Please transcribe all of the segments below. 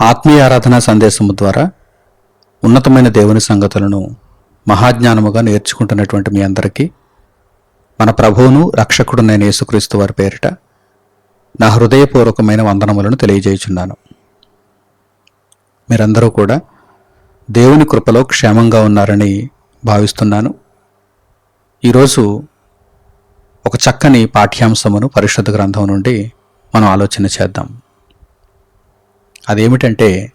ఆత్మీయ ఆరాధనా సందేశము ద్వారా ఉన్నతమైన దేవుని సంగతులను మహాజ్ఞానముగా నేర్చుకుంటున్నటువంటి మీ అందరికీ మన ప్రభువును రక్షకుడునైన యేసుక్రీస్తు వారి పేరిట నా హృదయపూర్వకమైన వందనములను తెలియజేయుచున్నాను. మీరందరూ కూడా దేవుని కృపలో క్షేమంగా ఉన్నారని భావిస్తున్నాను. ఈరోజు ఒక చక్కని పాఠ్యాంశమును పరిశుద్ధ గ్రంథం నుండి మనం ఆలోచన చేద్దాం. అదేమిటంటే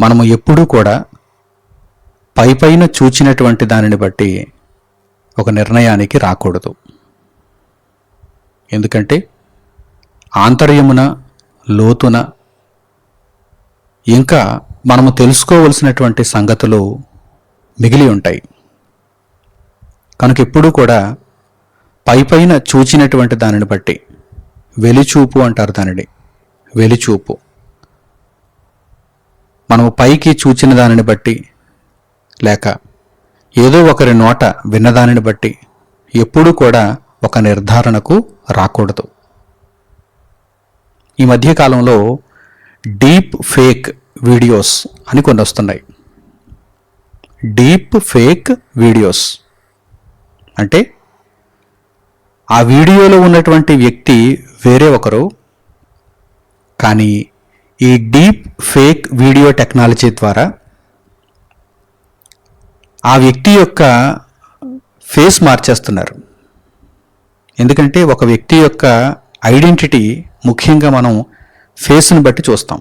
మనము ఎప్పుడూ కూడా పై పైన చూచినటువంటి దానిని బట్టి ఒక నిర్ణయానికి రాకూడదు. ఎందుకంటే ఆంతర్యమున లోతున ఇంకా మనము తెలుసుకోవలసినటువంటి సంగతులు మిగిలి ఉంటాయి. కనుక ఎప్పుడూ కూడా పై పైన చూచినటువంటి దానిని బట్టి వెలిచూపు అంటారు దానిని. వెలిచూపు. మనము పైకి చూచిన దానిని బట్టి లేక ఏదో ఒకరి నోట విన్నదానిని బట్టి ఎప్పుడూ కూడా ఒక నిర్ధారణకు రాకూడదు. ఈ మధ్యకాలంలో డీప్ ఫేక్ వీడియోస్ అని కొన్ని వస్తున్నాయి. డీప్ ఫేక్ వీడియోస్ అంటే ఆ వీడియోలో ఉన్నటువంటి వ్యక్తి వేరే ఒకరు కానీ ఈ డీప్ ఫేక్ వీడియో టెక్నాలజీ ద్వారా ఆ వ్యక్తి యొక్క ఫేస్ మార్చేస్తున్నారు. ఎందుకంటే ఒక వ్యక్తి యొక్క ఐడెంటిటీ ముఖ్యంగా మనం ఫేస్ని బట్టి చూస్తాం.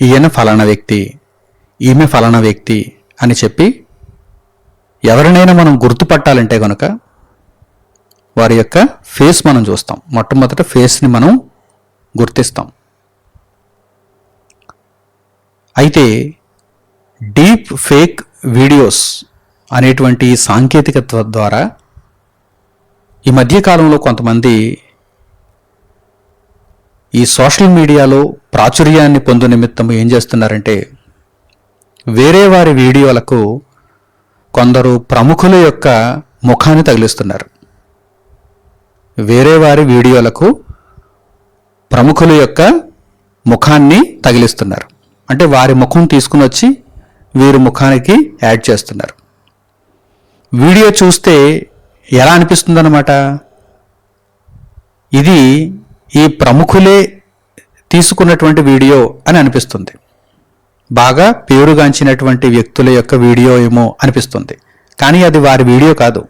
ఈయన ఫలానా వ్యక్తి ఈమె ఫలానా వ్యక్తి అని చెప్పి ఎవరినైనా మనం గుర్తుపట్టాలంటే కనుక వారి యొక్క ఫేస్ మనం చూస్తాం. మొట్టమొదట ఫేస్ని మనం గుర్తిస్తాం. అయితే డీప్ ఫేక్ వీడియోస్ అనేటువంటి సాంకేతికత ద్వారా ఈ మధ్యకాలంలో కొంతమంది ఈ సోషల్ మీడియాలో ప్రాచుర్యాన్ని పొందు నిమిత్తం ఏం చేస్తున్నారంటే వేరే వారి వీడియోలకు కొందరు ప్రముఖుల యొక్క ముఖాన్ని తగిలిస్తున్నారు. వేరే వారి వీడియోలకు ప్రముఖుల యొక్క ముఖాన్ని తగిలిస్తున్నారు. అంటే వారి ముఖం తీసుకుని వచ్చి వీరి ముఖానికి యాడ్ చేస్తున్నారు. వీడియో చూస్తే ఎలా అనిపిస్తుందన్నమాట? ఇది ఈ ప్రముఖులే తీసుకున్నటువంటి వీడియో అని అనిపిస్తుంది. బాగా పేరుగాంచినటువంటి వ్యక్తుల యొక్క వీడియో ఏమో అనిపిస్తుంది. కానీ అది వారి వీడియో కాదు.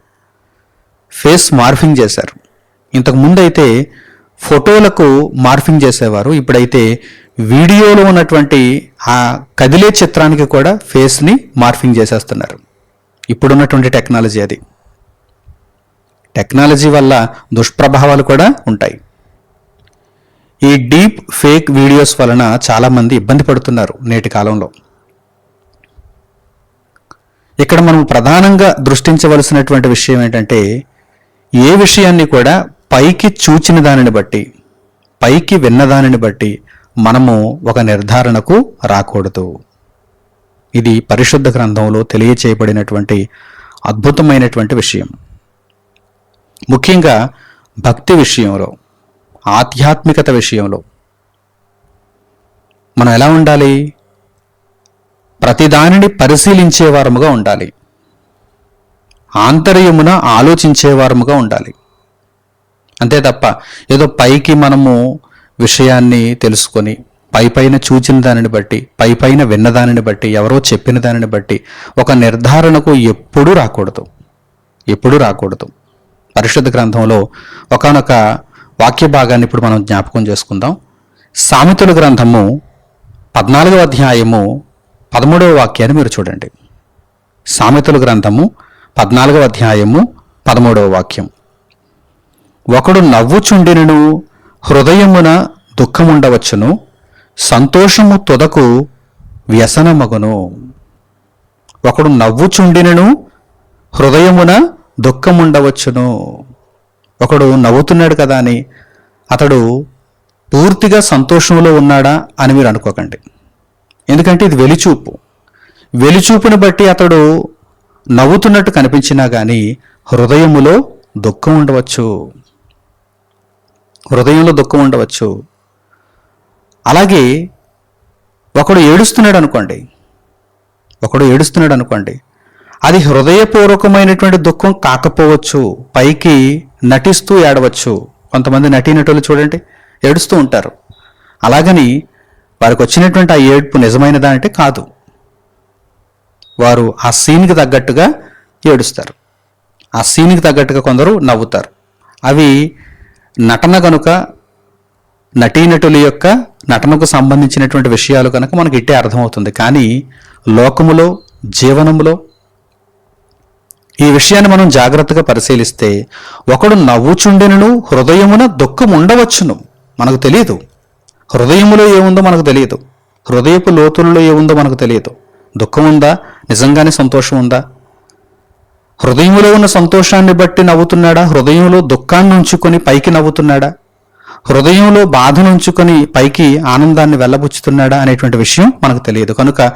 ఫేస్ మార్ఫింగ్ చేశారు. ఇంతకు ముందైతే ఫోటోలకు మార్ఫింగ్ చేసేవారు. ఇప్పుడైతే వీడియోలో ఉన్నటువంటి ఆ కదిలే చిత్రానికి కూడా ఫేస్ని మార్ఫింగ్ చేసేస్తున్నారు. ఇప్పుడున్నటువంటి టెక్నాలజీ అది. టెక్నాలజీ వల్ల దుష్ప్రభావాలు కూడా ఉంటాయి. ఈ డీప్ ఫేక్ వీడియోస్ వలన చాలామంది ఇబ్బంది పడుతున్నారు నేటి కాలంలో. ఇక్కడ మనం ప్రధానంగా దృష్టించవలసినటువంటి విషయం ఏంటంటే ఏ విషయాన్ని కూడా పైకి చూచిన దానిని బట్టి పైకి విన్న దానిని బట్టి మనము ఒక నిర్ధారణకు రాకూడదు. ఇది పరిశుద్ధ గ్రంథంలో తెలియచేయబడినటువంటి అద్భుతమైనటువంటి విషయం. ముఖ్యంగా భక్తి విషయంలో ఆధ్యాత్మికత విషయంలో మనం ఎలా ఉండాలి? ప్రతిదానిని పరిశీలించేవారముగా ఉండాలి. ఆంతర్యమున ఆలోచించేవారముగా ఉండాలి. అంతే తప్ప ఏదో పైకి మనము విషయాన్ని తెలుసుకొని పై పైన చూచిన దానిని బట్టి పై పైన విన్న దానిని బట్టి ఎవరో చెప్పిన దానిని బట్టి ఒక నిర్ధారణకు ఎప్పుడూ రాకూడదు. ఎప్పుడూ రాకూడదు. పరిశుద్ధ గ్రంథంలో ఒకనొక వాక్య భాగాన్ని ఇప్పుడు మనం జ్ఞాపకం చేసుకుందాం. సామెతల గ్రంథము పద్నాలుగవ అధ్యాయము పదమూడవ వాక్యాన్ని మీరు చూడండి. సామెతల గ్రంథము పద్నాలుగవ అధ్యాయము పదమూడవ వాక్యం. ఒకడు నవ్వుచుండినను హృదయమున దుఃఖముండవచ్చును సంతోషము తొదకు వ్యసనమగును. ఒకడు నవ్వుచుండినను హృదయమున దుఃఖముండవచ్చును. ఒకడు నవ్వుతున్నాడు కదా అని అతడు పూర్తిగా సంతోషంలో ఉన్నాడా అని మీరు అనుకోకండి. ఎందుకంటే ఇది వెలిచూపు. వెలిచూపును బట్టి అతడు నవ్వుతున్నట్టు కనిపించినా కానీ హృదయములో దుఃఖం ఉండవచ్చు హృదయంలో దుఃఖం ఉండవచ్చు. అలాగే ఒకడు ఏడుస్తున్నాడు అనుకోండి. ఒకడు ఏడుస్తున్నాడు అనుకోండి. అది హృదయపూర్వకమైనటువంటి దుఃఖం కాకపోవచ్చు. పైకి నటిస్తూ ఏడవచ్చు. కొంతమంది నటీనటులు చూడండి ఏడుస్తూ ఉంటారు. అలాగని వారికి వచ్చినటువంటి ఆ ఏడుపు నిజమైనదా అంటే కాదు. వారు ఆ సీన్కి తగ్గట్టుగా ఏడుస్తారు. ఆ సీన్కి తగ్గట్టుగా కొందరు నవ్వుతారు. అవి నటన కనుక నటీనటుల యొక్క నటనకు సంబంధించినటువంటి విషయాలు కనుక మనకి ఇట్టే అర్థమవుతుంది. కానీ లోకములో జీవనములో ఈ విషయాన్ని మనం జాగ్రత్తగా పరిశీలిస్తే ఒకడు నవ్వుచుండెనను హృదయమున దుఃఖం ఉండవచ్చును మనకు తెలియదు హృదయములో ఏముందో మనకు తెలియదు హృదయపు లోతులలో ఏముందో మనకు తెలియదు దుఃఖం ఉందా నిజంగానే సంతోషం ఉందా హృదయంలో ఉన్న సంతోషాన్ని బట్టి నవ్వుతున్నాడా? హృదయంలో దుఃఖాన్ని ఉంచుకొని పైకి నవ్వుతున్నాడా? హృదయంలో బాధను ఉంచుకొని పైకి ఆనందాన్ని వెళ్ళబుచ్చుతున్నాడా అనేటువంటి విషయం మనకు తెలియదు. కనుక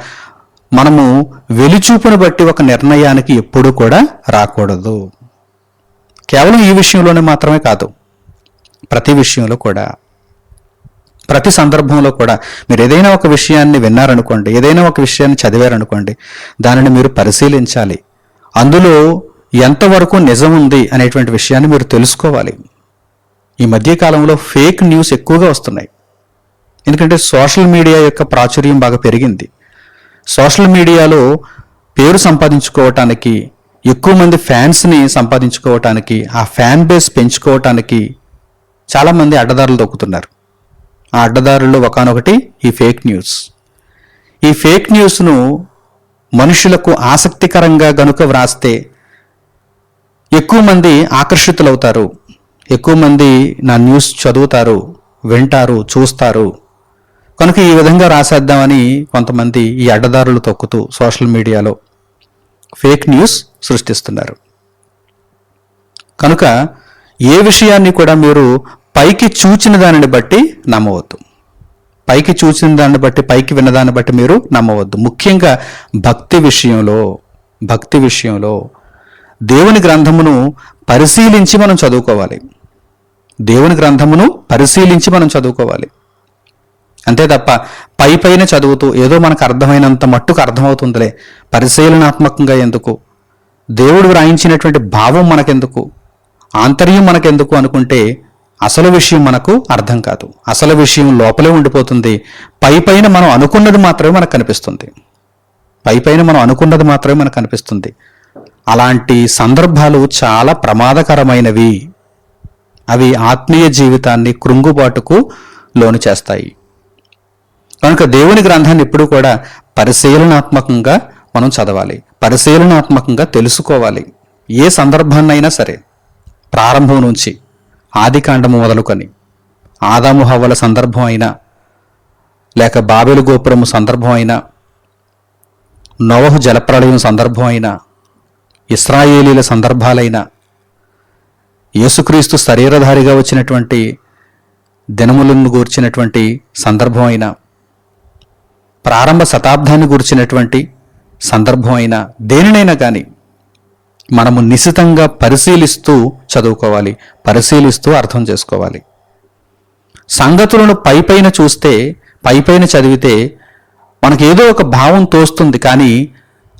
మనము వెలిచూపును బట్టి ఒక నిర్ణయానికి ఎప్పుడూ కూడా రాకూడదు. కేవలం ఈ విషయంలోనే మాత్రమే కాదు ప్రతి విషయంలో కూడా ప్రతి సందర్భంలో కూడా. మీరు ఏదైనా ఒక విషయాన్ని విన్నారనుకోండి ఏదైనా ఒక విషయాన్ని చదివారనుకోండి దానిని మీరు పరిశీలించాలి. అందులో ఎంతవరకు నిజం ఉంది అనేటువంటి విషయాన్ని మీరు తెలుసుకోవాలి. ఈ మధ్య కాలంలో ఫేక్ న్యూస్ ఎక్కువగా వస్తున్నాయి. ఎందుకంటే సోషల్ మీడియా యొక్క ప్రాచుర్యం బాగా పెరిగింది. సోషల్ మీడియాలో పేరు సంపాదించుకోవటానికి ఎక్కువ మంది ఫ్యాన్స్ని సంపాదించుకోవటానికి ఆ ఫ్యాన్ బేస్ పెంచుకోవటానికి చాలామంది అడ్డదారులు దొక్కుతున్నారు. ఆ అడ్డదారుల్లో ఒకనొకటి ఈ ఫేక్ న్యూస్. ఈ ఫేక్ న్యూస్ను మనుషులకు ఆసక్తికరంగా గనుక వ్రాస్తే ఎక్కువ మంది ఆకర్షితులవుతారు. ఎక్కువ మంది నా న్యూస్ చదువుతారు వింటారు చూస్తారు. కనుక ఈ విధంగా రాసేద్దామని కొంతమంది ఈ అడ్డదారులు తొక్కుతూ సోషల్ మీడియాలో ఫేక్ న్యూస్ సృష్టిస్తున్నారు. కనుక ఏ విషయాన్ని కూడా మీరు పైకి చూచిన దానిని బట్టి నమ్మవద్దు. పైకి చూసిన దాన్ని బట్టి పైకి విన్నదాన్ని బట్టి మీరు నమ్మవద్దు. ముఖ్యంగా భక్తి విషయంలో భక్తి విషయంలో దేవుని గ్రంథమును పరిశీలించి మనం చదువుకోవాలి. దేవుని గ్రంథమును పరిశీలించి మనం చదువుకోవాలి. అంతే తప్ప పై పైన చదువుతూ ఏదో మనకు అర్థమైనంత మట్టుకు అర్థమవుతుందిలే. పరిశీలనాత్మకంగా ఎందుకు? దేవుడు వ్రాయించినటువంటి భావం మనకెందుకు? ఆంతర్యం మనకెందుకు అనుకుంటే అసలు విషయం మనకు అర్థం కాదు. అసలు విషయం లోపలే ఉండిపోతుంది. పై పైన మనం అనుకున్నది మాత్రమే మనకు కనిపిస్తుంది. పై పైన మనం అనుకున్నది మాత్రమే మనకు కనిపిస్తుంది. అలాంటి సందర్భాలు చాలా ప్రమాదకరమైనవి. అవి ఆత్మీయ జీవితాన్ని కృంగుబాటుకు లోను చేస్తాయి. కనుక దేవుని గ్రంథాన్ని ఎప్పుడు కూడా పరిశీలనాత్మకంగా మనం చదవాలి. పరిశీలనాత్మకంగా తెలుసుకోవాలి. ఏ సందర్భాన్నైనా సరే. ప్రారంభం నుంచి ఆది కాండము మొదలుకొని ఆదాము హవ్వల సందర్భం అయినా లేక బాబెలు గోపురము సందర్భం అయినా నోవహు జలప్రళయం సందర్భం అయినా ఇస్రాయేలీల సందర్భాలైనా యేసుక్రీస్తు శరీరధారిగా వచ్చినటువంటి దినములను గూర్చినటువంటి సందర్భం అయినా ప్రారంభ శతాబ్దాన్ని గూర్చినటువంటి సందర్భం అయినా దేనినైనా కానీ మనము నిశితంగా పరిశీలిస్తూ చదువుకోవాలి పరిశీలిస్తూ అర్థం చేసుకోవాలి. సంగతులను పైపైన చూస్తే పైపైన చదివితే మనకేదో ఏదో ఒక భావం తోస్తుంది కానీ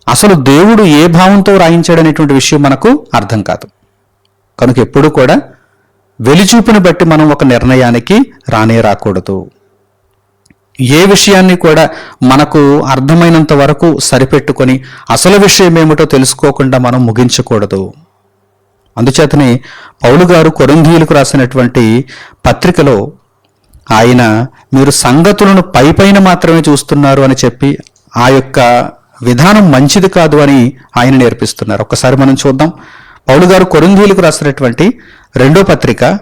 అసలు దేవుడు ఏ భావంతో రాయించాడనేటువంటి విషయం మనకు అర్థం కాదు. కనుక ఎప్పుడూ కూడా వెలిచూపుని బట్టి మనం ఒక నిర్ణయానికి రానే రాకూడదు. ఏ విషయాన్ని కూడా మనకు అర్థమైనంత వరకు సరిపెట్టుకొని అసలు విషయం ఏమిటో తెలుసుకోకుండా మనం ముగించకూడదు. అందుచేతనే పౌలు గారు కొరంధీయులకు రాసినటువంటి పత్రికలో ఆయన మీరు సంగతులను పైపైన మాత్రమే చూస్తున్నారు అని చెప్పి ఆ యొక్క విధానం మంచిది కాదు అని ఆయన నేర్పిస్తున్నారు. ఒక్కసారి మనం చూద్దాం. పౌలు గారు కొరంధీయులకు రాసినటువంటి రెండో పత్రిక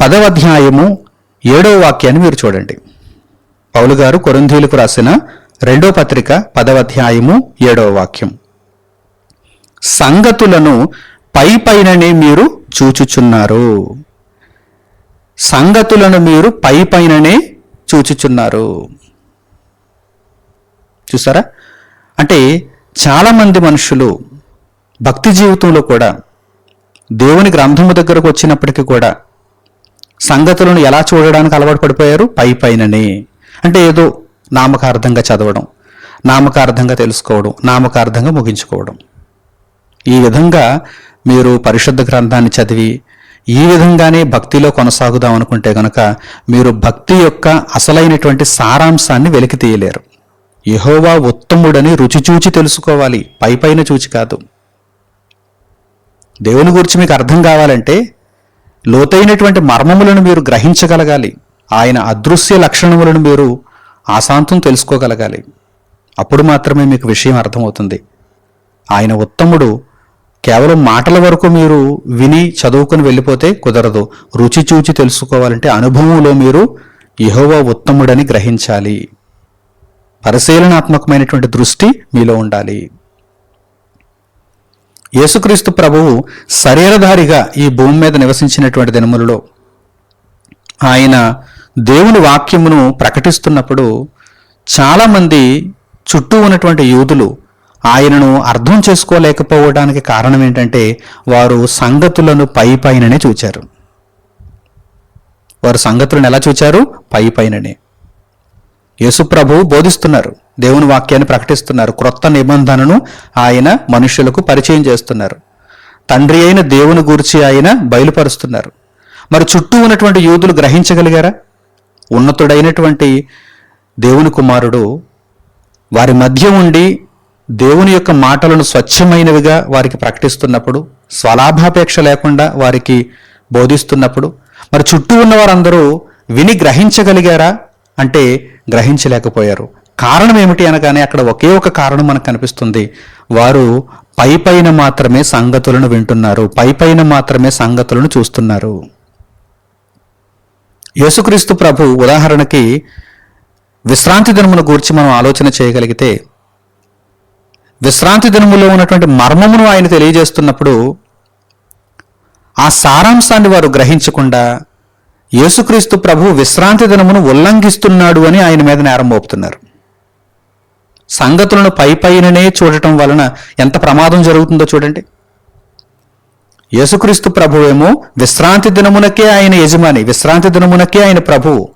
పదవ అధ్యాయము ఏడవ వాక్యాన్ని మీరు చూడండి. పౌలుగారు కొరంధీలకు రాసిన రెండో పత్రిక పదవ అధ్యాయము ఏడవ వాక్యం. సంగతులను పై పైననే మీరు చూచుచున్నారు. సంగతులను మీరు పై పైననే చూచుచున్నారు. చూసారా? అంటే చాలామంది మనుషులు భక్తి జీవితంలో కూడా దేవుని గ్రంథము దగ్గరకు వచ్చినప్పటికీ కూడా సంగతులను ఎలా చూడడానికి అలవాటు పడిపోయారు? పై పైననే. అంటే ఏదో నామకార్థంగా చదవడం నామకార్థంగా తెలుసుకోవడం నామకార్థంగా ముగించుకోవడం. ఈ విధంగా మీరు పరిశుద్ధ గ్రంథాన్ని చదివి ఈ విధంగానే భక్తిలో కొనసాగుదాం అనుకుంటే గనక మీరు భక్తి యొక్క అసలైనటువంటి సారాంశాన్ని వెలికి తీయలేరు. యహోవా ఉత్తముడని రుచి చూచి తెలుసుకోవాలి. పై పైన చూచి కాదు. దేవుని గురించి మీకు అర్థం కావాలంటే లోతైనటువంటి మర్మములను మీరు గ్రహించగలగాలి. ఆయన అదృశ్య లక్షణములను మీరు ఆశాంతం తెలుసుకోగలగాలి. అప్పుడు మాత్రమే మీకు విషయం అర్థమవుతుంది. ఆయన ఉత్తముడు. కేవలం మాటల వరకు మీరు విని చదువుకుని వెళ్ళిపోతే కుదరదు. రుచి చూచి తెలుసుకోవాలంటే అనుభవంలో మీరు యహోవా ఉత్తముడని గ్రహించాలి. పరిశీలనాత్మకమైనటువంటి దృష్టి మీలో ఉండాలి. యేసుక్రీస్తు ప్రభువు శరీరధారిగా ఈ భూమి మీద నివసించినటువంటి దినములలో ఆయన దేవుని వాక్యమును ప్రకటిస్తున్నప్పుడు చాలామంది చుట్టూ ఉన్నటువంటి యూదులు ఆయనను అర్థం చేసుకోలేకపోవడానికి కారణం ఏంటంటే వారు సంగతులను పై పైననే చూచారు. వారు సంగతులను ఎలా చూచారు? పై పైననే. యేసుప్రభు బోధిస్తున్నారు దేవుని వాక్యాన్ని ప్రకటిస్తున్నారు క్రొత్త నిబంధనను ఆయన మనుషులకు పరిచయం చేస్తున్నారు. తండ్రి అయిన దేవుని గురించి ఆయన బయలుపరుస్తున్నారు. మరి చుట్టూ ఉన్నటువంటి యూదులు గ్రహించగలిగారా? ఉన్నతుడైనటువంటి దేవుని కుమారుడు వారి మధ్య ఉండి దేవుని యొక్క మాటలను స్వచ్ఛమైనవిగా వారికి ప్రకటిస్తున్నప్పుడు స్వలాభాపేక్ష లేకుండా వారికి బోధిస్తున్నప్పుడు మరి చుట్టూ ఉన్న వారందరూ విని గ్రహించగలిగారా? అంటే గ్రహించలేకపోయారు. కారణం ఏమిటి అనగానే అక్కడ ఒకే ఒక కారణం మనకు కనిపిస్తుంది. వారు పై పైన మాత్రమే సంగతులను వింటున్నారు పై పైన మాత్రమే సంగతులను చూస్తున్నారు. యేసుక్రీస్తు ప్రభు ఉదాహరణకి విశ్రాంతి దినమును గూర్చి మనం ఆలోచన చేయగలిగితే విశ్రాంతి దినములో ఉన్నటువంటి మర్మమును ఆయన తెలియజేస్తున్నప్పుడు ఆ సారాంశాన్ని వారు గ్రహించకుండా యేసుక్రీస్తు ప్రభు విశ్రాంతి దినమును ఉల్లంఘిస్తున్నాడు అని ఆయన మీద నేరం మోపుతున్నారు. సంగతులను పై పైననే చూడటం వలన ఎంత ప్రమాదం జరుగుతుందో చూడండి. యేసుక్రీస్తు ప్రభువేమో విశ్రాంతి దినమునకే ఆయన యజమాని విశ్రాంతి దినమునకే ఆయన ప్రభువు.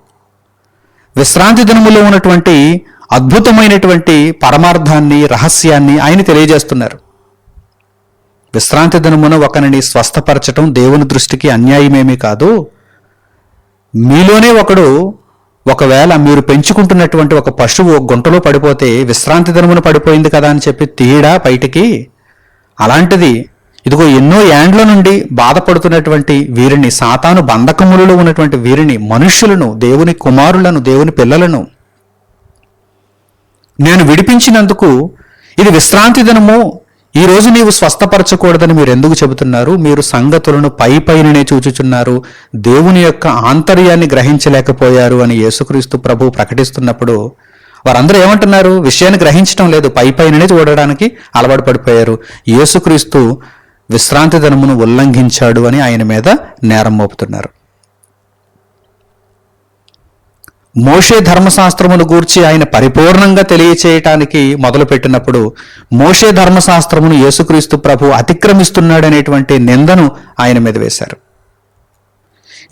విశ్రాంతి దినములో ఉన్నటువంటి అద్భుతమైనటువంటి పరమార్థాన్ని రహస్యాన్ని ఆయన తెలియజేస్తున్నారు. విశ్రాంతి దినమున ఒకరిని స్వస్థపరచటం దేవుని దృష్టికి అన్యాయమేమీ కాదు. మీలోనే ఒకడు ఒకవేళ మీరు పెంచుకుంటున్నటువంటి ఒక పశువు గుంటలో పడిపోతే విశ్రాంతి దినమున పడిపోయింది కదా అని చెప్పి తీయడా బయటికి అలాంటిది ఇదిగో ఎన్నో ఏండ్ల నుండి బాధపడుతున్నటువంటి వీరిని సాతాను బంధకములలో ఉన్నటువంటి వీరిని మనుష్యులను దేవుని కుమారులను దేవుని పిల్లలను నేను విడిపించినందుకు ఇది విశ్రాంతి దినము. ఈ రోజు నీవు స్వస్థపరచకూడదని మీరు ఎందుకు చెబుతున్నారు? మీరు సంగతులను పై పైననే చూచుచున్నారు. దేవుని యొక్క ఆంతర్యాన్ని గ్రహించలేకపోయారు అని యేసుక్రీస్తు ప్రభు ప్రకటిస్తున్నప్పుడు వారందరూ ఏమంటున్నారు? విషయాన్ని గ్రహించడం లేదు పై పైననే చూడడానికి అలవాటు పడిపోయారు. యేసుక్రీస్తు విశ్రాంతి ధనమును ఉల్లంఘించాడు అని ఆయన మీద నేరం మోపుతున్నారు. మోషే ధర్మశాస్త్రమును గూర్చి ఆయన పరిపూర్ణంగా తెలియచేయటానికి మొదలుపెట్టినప్పుడు మోషే ధర్మశాస్త్రమును యేసుక్రీస్తు ప్రభు అతిక్రమిస్తున్నాడనేటువంటి నిందను ఆయన మీద వేశారు.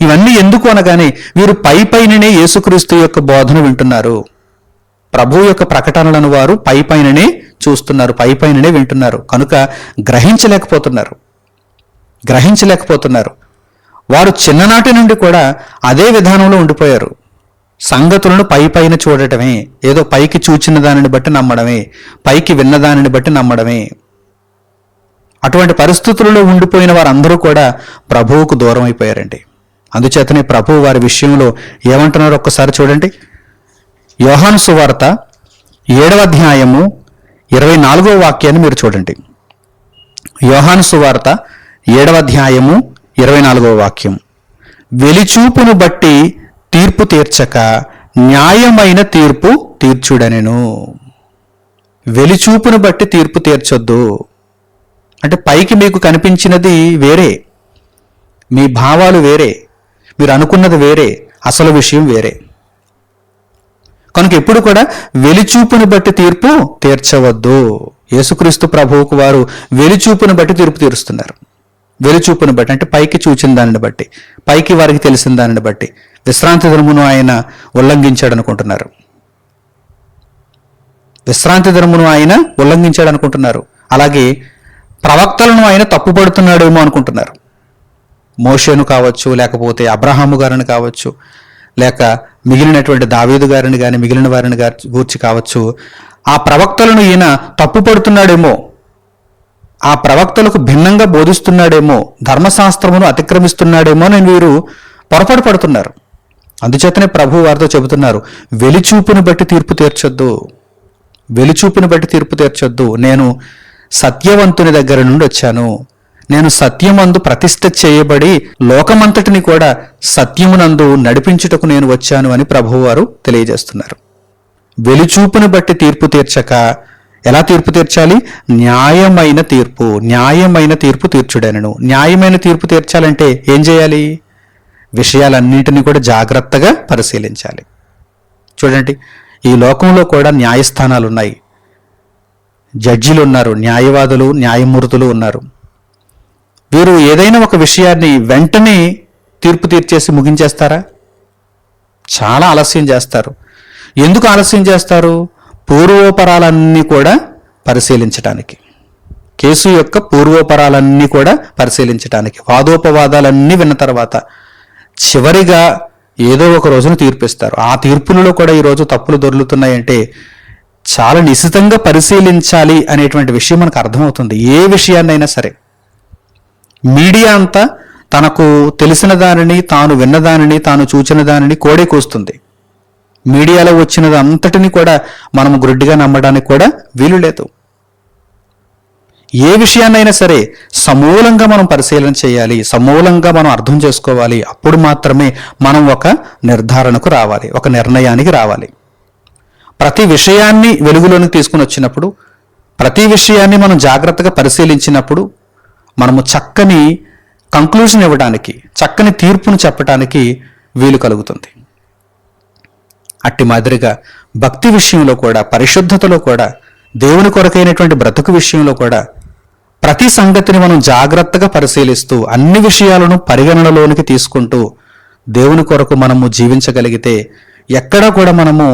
ఇవన్నీ ఎందుకు అనగానే వీరు పై పైననే యేసుక్రీస్తు యొక్క బోధన వింటున్నారు. ప్రభు యొక్క ప్రకటనలను వారు పై పైననే చూస్తున్నారు పై పైననే వింటున్నారు. కనుక గ్రహించలేకపోతున్నారు. గ్రహించలేకపోతున్నారు. వారు చిన్ననాటి నుండి కూడా అదే విధానంలో ఉండిపోయారు. సంగతులను పై పైన చూడటమే ఏదో పైకి చూచిన దానిని బట్టి నమ్మడమే పైకి విన్న దానిని బట్టి నమ్మడమే. అటువంటి పరిస్థితులలో ఉండిపోయిన వారందరూ కూడా ప్రభువుకు దూరం అయిపోయారండి. అందుచేతనే ప్రభువు వారి విషయంలో ఏమంటున్నారో ఒక్కసారి చూడండి. యోహాను సువార్త ఏడవ అధ్యాయము ఇరవై నాలుగో వాక్యాన్ని మీరు చూడండి. యోహాను సువార్త ఏడవ అధ్యాయము ఇరవై నాలుగవ వాక్యం. వెలిచూపును బట్టి తీర్పు తీర్చక న్యాయమైన తీర్పు తీర్చుడనెను. వెలిచూపును బట్టి తీర్పు తీర్చొద్దు. అంటే పైకి మీకు కనిపించినది వేరే. మీ భావాలు వేరే. మీరు అనుకున్నది వేరే. అసలు విషయం వేరే. కనుక ఎప్పుడు కూడా వెలిచూపును బట్టి తీర్పు తీర్చవద్దు. యేసుక్రీస్తు ప్రభువుకు వారు వెలిచూపును బట్టి తీర్పు తీరుస్తున్నారు. వెలిచూపును బట్టి అంటే పైకి చూచిన దానిని బట్టి పైకి వారికి తెలిసిన దానిని బట్టి విశ్రాంతి దినమును ఆయన ఉల్లంఘించాడు అనుకుంటున్నారు. విశ్రాంతి దినమును ఆయన ఉల్లంఘించాడు అనుకుంటున్నారు. అలాగే ప్రవక్తలను ఆయన తప్పుపడుతున్నాడేమో అనుకుంటున్నారు. మోషేను కావచ్చు లేకపోతే అబ్రహాము గారిని కావచ్చు లేక మిగిలినటువంటి దావీదు గారిని కానీ మిగిలిన వారిని గారి గూర్చి కావచ్చు ఆ ప్రవక్తలను ఈయన తప్పుపడుతున్నాడేమో ఆ ప్రవక్తలకు భిన్నంగా బోధిస్తున్నాడేమో ధర్మశాస్త్రమును అతిక్రమిస్తున్నాడేమో అని వీరు పొరపాటు పడుతున్నారు. అందుచేతనే ప్రభు వారితో చెబుతున్నారు వెలిచూపుని బట్టి తీర్పు తీర్చొద్దు. వెలిచూపుని బట్టి తీర్పు తీర్చొద్దు. నేను సత్యవంతుని దగ్గర నుండి వచ్చాను. నేను సత్యమందు ప్రతిష్ఠ చేయబడి లోకమంతటిని కూడా సత్యమునందు నడిపించుటకు నేను వచ్చాను అని ప్రభువారు తెలియజేస్తున్నారు. వెలిచూపుని బట్టి తీర్పు తీర్చక ఎలా తీర్పు తీర్చాలి? న్యాయమైన తీర్పు న్యాయమైన తీర్పు తీర్చుడనను. న్యాయమైన తీర్పు తీర్చాలంటే ఏం చేయాలి? విషయాలన్నింటినీ కూడా జాగ్రత్తగా పరిశీలించాలి. చూడండి ఈ లోకంలో కూడా న్యాయస్థానాలు ఉన్నాయి జడ్జిలు ఉన్నారు న్యాయవాదులు న్యాయమూర్తులు ఉన్నారు. వీరు ఏదైనా ఒక విషయాన్ని వెంటనే తీర్పు తీర్చేసి ముగించేస్తారా? చాలా ఆలస్యం చేస్తారు. ఎందుకు ఆలస్యం చేస్తారు? పూర్వోపరాలన్నీ కూడా పరిశీలించటానికి. కేసు యొక్క పూర్వోపరాలన్నీ కూడా పరిశీలించటానికి. వాదోపవాదాలన్నీ విన్న తర్వాత చివరిగా ఏదో ఒక రోజున తీర్పిస్తారు. ఆ తీర్పులలో కూడా ఈరోజు తప్పులు దొర్లుతున్నాయంటే చాలా నిశితంగా పరిశీలించాలి అనేటువంటి విషయం మనకు అర్థమవుతుంది. ఏ విషయాన్నైనా సరే. మీడియా అంతా తనకు తెలిసిన దానిని తాను విన్నదానిని తాను చూచిన దానిని కోడేకొస్తుంది మీడియాలో వచ్చినది అంతటిని కూడా మనం గుడ్డిగా నమ్మడానికి కూడా వీలు లేదు. ఏ విషయాన్నైనా సరే సమూలంగా మనం పరిశీలన చేయాలి సమూలంగా మనం అర్థం చేసుకోవాలి అప్పుడు మాత్రమే మనం ఒక నిర్ధారణకు రావాలి ఒక నిర్ణయానికి రావాలి. ప్రతి విషయాన్ని వెలుగులోనికి తీసుకుని వచ్చినప్పుడు ప్రతి విషయాన్ని మనం జాగ్రత్తగా పరిశీలించినప్పుడు మనము చక్కని కంక్లూజన్ ఇవ్వడానికి చక్కని తీర్పును చెప్పడానికి వీలు కలుగుతుంది. అట్టి మాదిరిగా భక్తి విషయంలో కూడా పరిశుద్ధతలో కూడా దేవుని కొరకైనటువంటి బ్రతుకు విషయంలో కూడా ప్రతి సంగతిని మనం జాగ్రత్తగా పరిశీలిస్తూ అన్ని విషయాలను పరిగణనలోనికి తీసుకుంటూ దేవుని కొరకు మనము జీవించగలిగితే ఎక్కడా కూడా మనము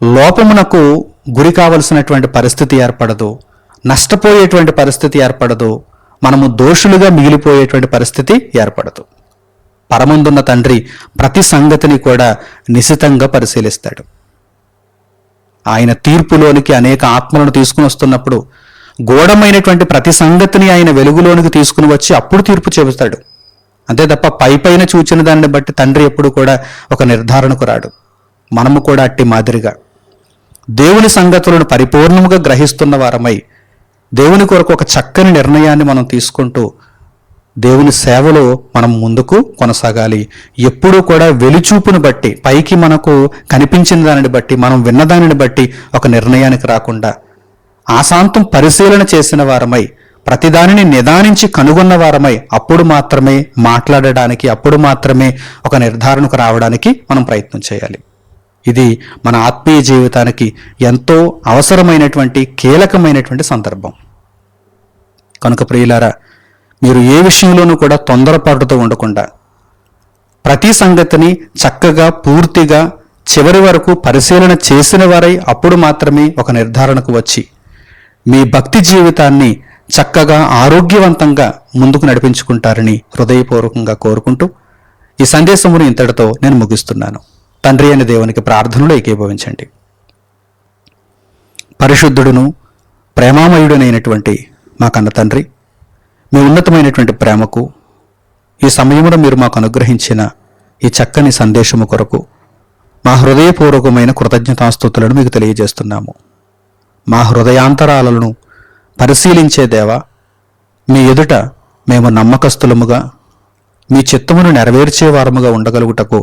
లోపమునకు గురి కావలసినటువంటి పరిస్థితి ఏర్పడదు నష్టపోయేటువంటి పరిస్థితి ఏర్పడదు మనము దోషులుగా మిగిలిపోయేటువంటి పరిస్థితి ఏర్పడదు. పరమందున్న తండ్రి ప్రతి సంగతిని కూడా నిశితంగా పరిశీలిస్తాడు. ఆయన తీర్పులోనికి అనేక ఆత్మలను తీసుకుని వస్తున్నప్పుడు గూఢమైనటువంటి ప్రతి సంగతిని ఆయన వెలుగులోనికి తీసుకుని వచ్చి అప్పుడు తీర్పు చెబుతాడు. అంతే తప్ప పై పైన చూచిన దాన్ని బట్టి తండ్రి ఎప్పుడు కూడా ఒక నిర్ధారణకు రాడు. మనము కూడా అట్టి మాదిరిగా దేవుని సంగతులను పరిపూర్ణముగా గ్రహిస్తున్న వారమై దేవుని కొరకు ఒక చక్కని నిర్ణయాన్ని మనం తీసుకుంటూ దేవుని సేవలో మనం ముందుకు కొనసాగాలి. ఎప్పుడూ కూడా వెలిచూపును బట్టి పైకి మనకు కనిపించిన దానిని బట్టి మనం విన్నదానిని బట్టి ఒక నిర్ణయానికి రాకుండా ఆశాంతం పరిశీలన చేసిన వారమై ప్రతిదానిని నిదానించి కనుగొన్న వారమై అప్పుడు మాత్రమే మాట్లాడడానికి అప్పుడు మాత్రమే ఒక నిర్ధారణకు రావడానికి మనం ప్రయత్నం చేయాలి. ఇది మన ఆత్మీయ జీవితానికి ఎంతో అవసరమైనటువంటి కీలకమైనటువంటి సందర్భం. కనుక ప్రియులారా మీరు ఏ విషయంలోనూ కూడా తొందరపాటుతో ఉండకుండా ప్రతి సంగతిని చక్కగా పూర్తిగా చివరి వరకు పరిశీలన చేసిన వారై అప్పుడు మాత్రమే ఒక నిర్ధారణకు వచ్చి మీ భక్తి జీవితాన్ని చక్కగా ఆరోగ్యవంతంగా ముందుకు నడిపించుకుంటారని హృదయపూర్వకంగా కోరుకుంటూ ఈ సందేశమును ఇంతటితో నేను ముగిస్తున్నాను. తండ్రి అనే దేవునికి ప్రార్థనలో ఏకీభవించండి. పరిశుద్ధుడును ప్రేమామయుడునైనటువంటి మా కన్న తండ్రి మీ ఉన్నతమైనటువంటి ప్రేమకు ఈ సమయంలో మీరు మాకు అనుగ్రహించిన ఈ చక్కని సందేశము కొరకు మా హృదయపూర్వకమైన కృతజ్ఞతాస్థుతులను మీకు తెలియజేస్తున్నాము. మా హృదయాంతరాలను పరిశీలించే దేవా మీ ఎదుట మేము నమ్మకస్తులముగా మీ చిత్తమును నెరవేర్చే వారముగా ఉండగలుగుటకు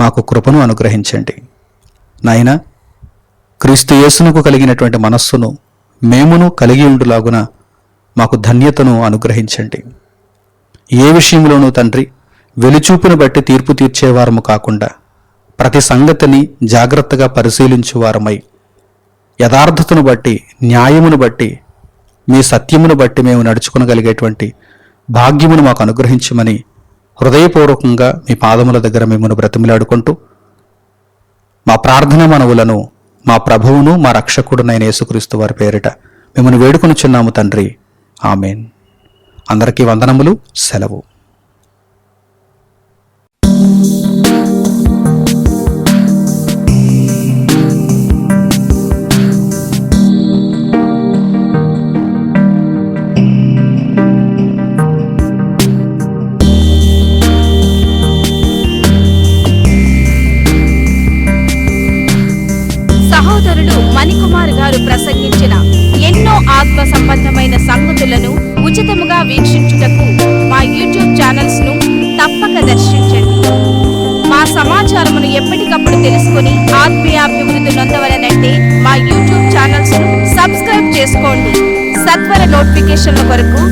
మాకు కృపను అనుగ్రహించండి. నాయన క్రీస్తు యేసునకు కలిగినటువంటి మనస్సును మేమును కలిగి ఉండులాగున మాకు ధన్యతను అనుగ్రహించండి. ఏ విషయంలోనూ తండ్రి వెలుచూపును బట్టి తీర్పు తీర్చేవారము కాకుండా ప్రతి సంగతిని జాగ్రత్తగా పరిశీలించేవారమై యథార్థతను బట్టి న్యాయమును బట్టి మీ సత్యమును బట్టి మేము నడుచుకునగలిగేటువంటి భాగ్యమును మాకు అనుగ్రహించమని హృదయపూర్వకంగా మీ పాదముల దగ్గర మిమ్మల్ని బ్రతిమిలాడుకుంటూ మా ప్రార్థన మనవులను మా ప్రభువును మా రక్షకుడునైన యేసుక్రీస్తు వారి పేరిట మిమ్మల్ని వేడుకొనుచున్నాము తండ్రి. ఆమెన్. అందరికీ వందనములు సెలవు. ఎప్పటికప్పుడు తెలుసుకుని ఆత్మీయాభివృద్ధి నొందవలనంటే మా యూట్యూబ్ ఛానల్స్ను సబ్స్క్రైబ్ చేసుకోండి. సత్వర నోటిఫికేషన్ల కొరకు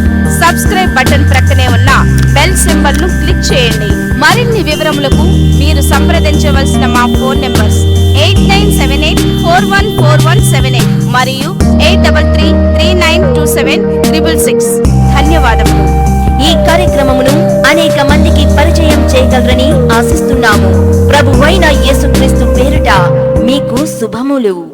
సబ్స్క్రైబ్ బటన్ ప్రక్కనే ఉన్న బెల్ సింబల్ను క్లిక్ చేయండి. మరిన్ని వివరములకు మీరు సంప్రదించవలసిన మా phone numbers eight nine seven eight four one four one seven eight మరియు eight double three three nine two seven triple six. ధన్యవాదములు. ఈ కార్యక్రమమును అనేక మందికి పరిచయం చేయగలరని ఆశిస్తున్నాము. ప్రభువైన యేసుక్రీస్తు పేరిట మీకు శుభములు.